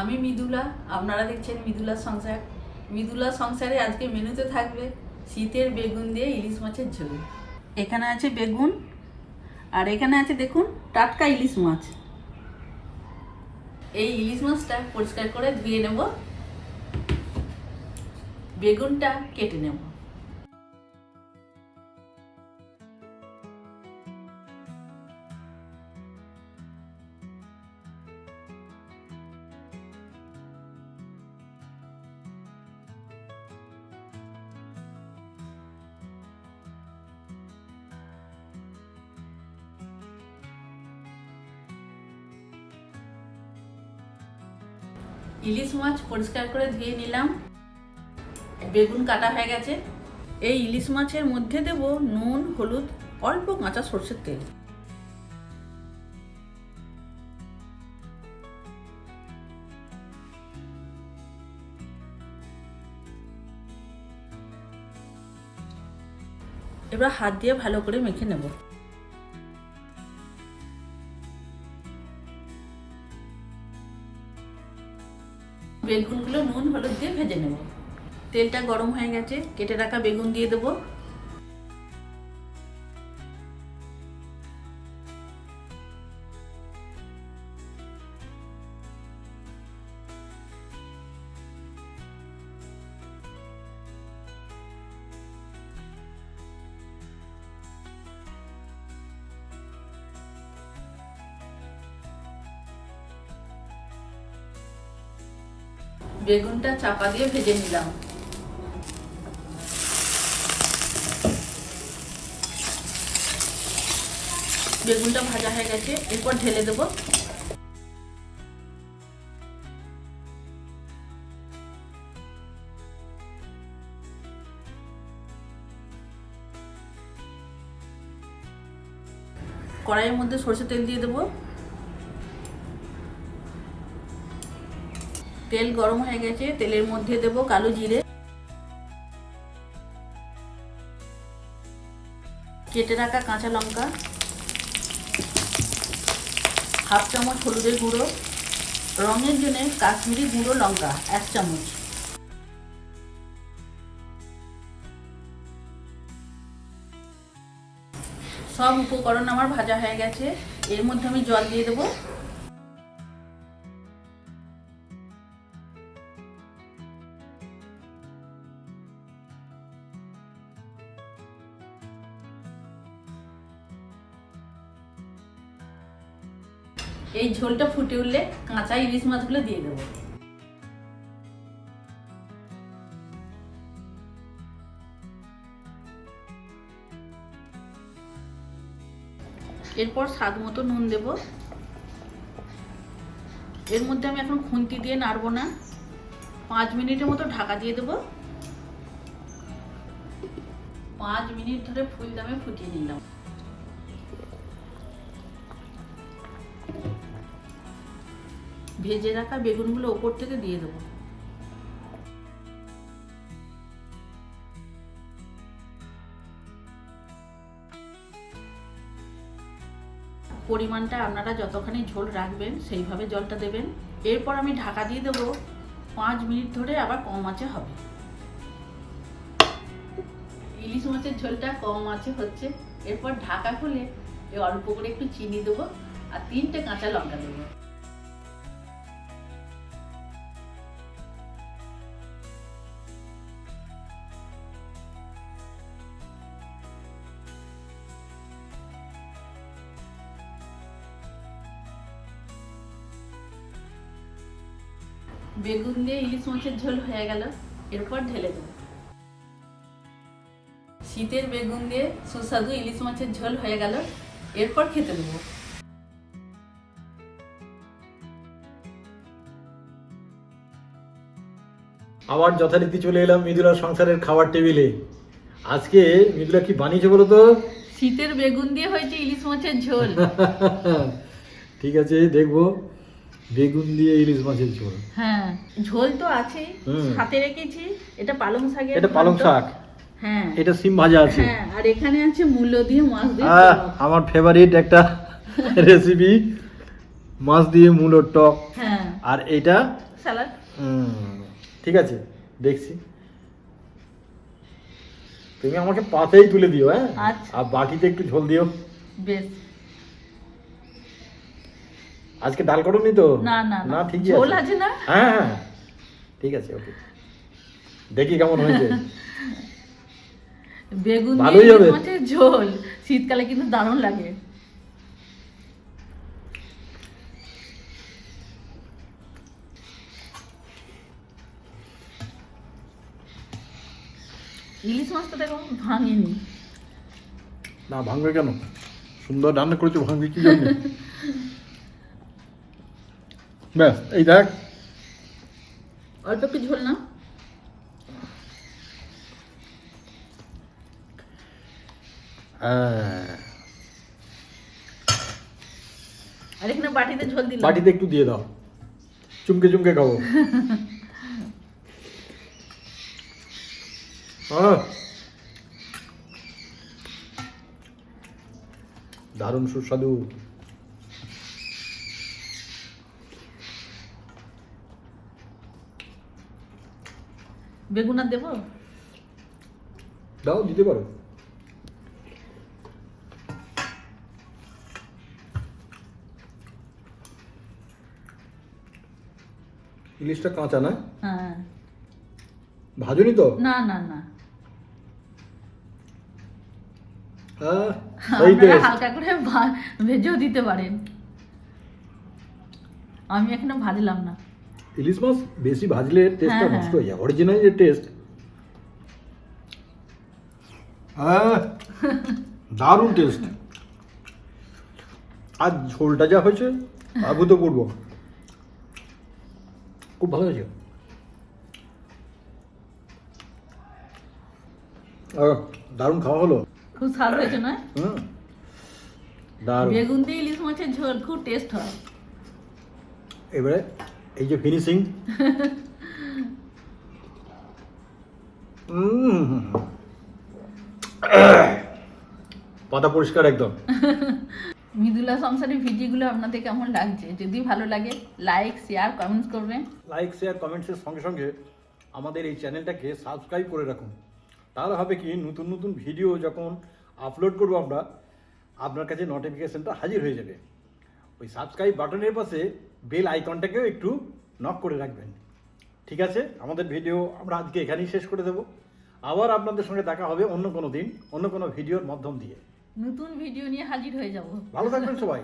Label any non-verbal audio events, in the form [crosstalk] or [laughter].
আমি মৃদুলা, আপনারা দেখছেন মৃদুলা সংসার। মৃদুলা সংসারে আজকে মেনুতে থাকবে শীতের বেগুন দিয়ে ইলিশ মাছের ঝোল। এখানে আছে বেগুন, আর এখানে আছে দেখুন টাটকা ইলিশ মাছ। এই ইলিশ মাছটা পরিষ্কার করে ধুয়ে নেব। বেগুনটা কেটে নেব। ইলিশ মাছ পরিষ্কার করে ধুয়ে নিলাম। বেগুন কাটা হয়ে গেছে। এই ইলিশ মাছের মধ্যে দেব নুন, হলুদ, অল্প কাঁচা সর্ষের তেল। এবার হাত দিয়ে ভালো করে মেখে নেব। বেগুনগুলো নুন, হলুদ দিয়ে ভেজে নেব। তেলটা গরম হয়ে গেছে, কেটে রাখা বেগুন দিয়ে দেবো। বেগুনটা চাপা দিয়ে ভেজে নিলাম। বেগুনটা ভাজা হয়ে গেছে, এরপর ঢেলে দেবো। কড়াইয়ের মধ্যে সরষে তেল দিয়ে দেবো। তেল গরম হয়ে গেছে, তেলের মধ্যে দেব কালো জিরে। কেটে রাখা কাঁচা লঙ্কা। হাফ চামচ হলুদের গুঁড়ো। রঙের জন্য কাশ্মীরি গুঁড়ো লঙ্কা, এক চামচ। সব উপকরণ আমার ভাজা হয়ে গেছে। এর মধ্যে আমি জল দিয়ে দেবো। এই ঝোলটা ফুটে উঠলে কাঁচা ইলিশ মাছগুলো দিয়ে দেবো। এরপর স্বাদ মতো নুন দেব। এর মধ্যে আমি এখন খুন্তি দিয়ে নাড়বো না। পাঁচ মিনিটের মতো ঢাকা দিয়ে দেবো। পাঁচ মিনিট ধরে ফুল দামে ফুটিয়ে নিলাম। ভেজে রাখা বেগুনগুলো ওপর থেকে দিয়ে দেবো। পরিমাণটা আপনারা যতখানি ঝোল রাখবেন, সেইভাবে জলটা দেবেন। এরপর আমি ঢাকা দিয়ে দেবো। পাঁচ মিনিট ধরে আবার কম আঁচে হবে। ইলিশ মাছের ঝোলটা কম আছে হচ্ছে। এরপর ঢাকা খুলে অল্প করে একটু চিনি দেবো আর তিনটে কাঁচা লঙ্কা দেবো। বেগুন দিয়ে ইলিশ মাছের ঝোল হয়ে গেল এরপর ঢেলে দেবো। শীতের বেগুন দিয়ে সুস্বাদু ইলিশ মাছের ঝোল হয়ে গেল এরপর খেতে দেবো। আবার যথারীতি চলে এলাম মৃদুলার সংসারের খাবার টেবিলে। আজকে মৃদুলা কি বানিয়েছে বলো তো? শীতের বেগুন দিয়ে হয়েছে ইলিশ মাছের ঝোল। [laughs] ঠিক আছে দেখব। বেগুন দিয়ে ইলিশ মাছের ঝোল। হ্যাঁ ঝোল তো হুম। সাথে রেখেছি। এটা পালং শাকের এটা পালং শাক। হ্যাঁ। এটা সিম ভাজা আছে। হ্যাঁ আর এখানে আছে মূল্য দিয়ে মাছ দিয়ে আমার ফেভারিট একটা [laughs] রেসিপি মাছ দিয়ে মূলোর টক। হ্যাঁ। আর এইটা স্যালাড ঠিক আছে দেখছি। তুমি আমাকে পাতেই তুলে দিও হ্যাঁ? আচ্ছা। আর বাকিতে একটু ঝোল দিও। বেশ। আজকে ডাল করোনি তো? না না না। ঠিকই ঝোল আছে। আছে না? হ্যাঁ হ্যাঁ। ঠিক আছে ওকে। দেখি কেমন হয়েছে। [laughs] বেগুন ভালোই হবে। মাছের ঝোল। শীতকালে কিন্তু দারুণ লাগে। ইলিশ মাছটা দেখো ভাঙেনি। না ভাঙবে কেন? সুন্দর রান্না করেছ ভাঙবে কি জন্য? [laughs] ব্যাস এই দেখ। অল্প একটু ঝোল না হ্যাঁ। আর এখানে বাটিতে ঝোল দিলাম। বাটিতে একটু দিয়ে দাও। চুমকে চুমকে খাব। দারুণ সুস্বাদু। বেগুন আর দেবো? দাও দিতে পারো। ইলিশটা কাঁচা না? হ্যাঁ। ভাজুনি তো? না না না। আপনারা হালকা করে ভেজেও দিতে পারেন। আমি এখনও ভাজলাম না। ইলিশ মাছ বেশি ভাজলে টেস্টটা হ্যাঁ, নষ্ট হ্যাঁ। হয়ে যায়। অরিজিনাল যে টেস্ট দারুণ টেস্ট আর ঝোলটা যা হয়েছে অভূতপূর্ব খুব ভালো হয়েছে। দারুণ খাওয়া হলো। খুব স্বাদ হয়েছে না? দারুণ। বেগুন দিয়ে ইলিশ মাছের ঝোল খুব টেস্ট হয়। এবারে এই যে ফিনিশিং পাতা পরিষ্কার একদম। মৃদুলা সংসারের ভিডিওগুলো আপনাদের কেমন লাগছে? যদি ভালো লাগে লাইক শেয়ার কমেন্টস করবেন। লাইক শেয়ার কমেন্টসের সঙ্গে সঙ্গে আমাদের এই চ্যানেলটাকে সাবস্ক্রাইব করে রাখুন। তাহলে হবে কি নতুন নতুন ভিডিও যখন আপলোড করব আমরা আপনার কাছে নোটিফিকেশনটা হাজির হয়ে যাবে। ওই সাবস্ক্রাইব বাটনের পাশে বেল আইকনটাকেও একটু নক করে রাখবেন। ঠিক আছে? আমাদের ভিডিও আমরা আজকে এখানেই শেষ করে দেবো। আবার আপনাদের সঙ্গে দেখা হবে অন্য কোনো দিন অন্য কোনো ভিডিওর মাধ্যম দিয়ে। নতুন ভিডিও নিয়ে হাজির হয়ে যাব। ভালো থাকবেন সবাই।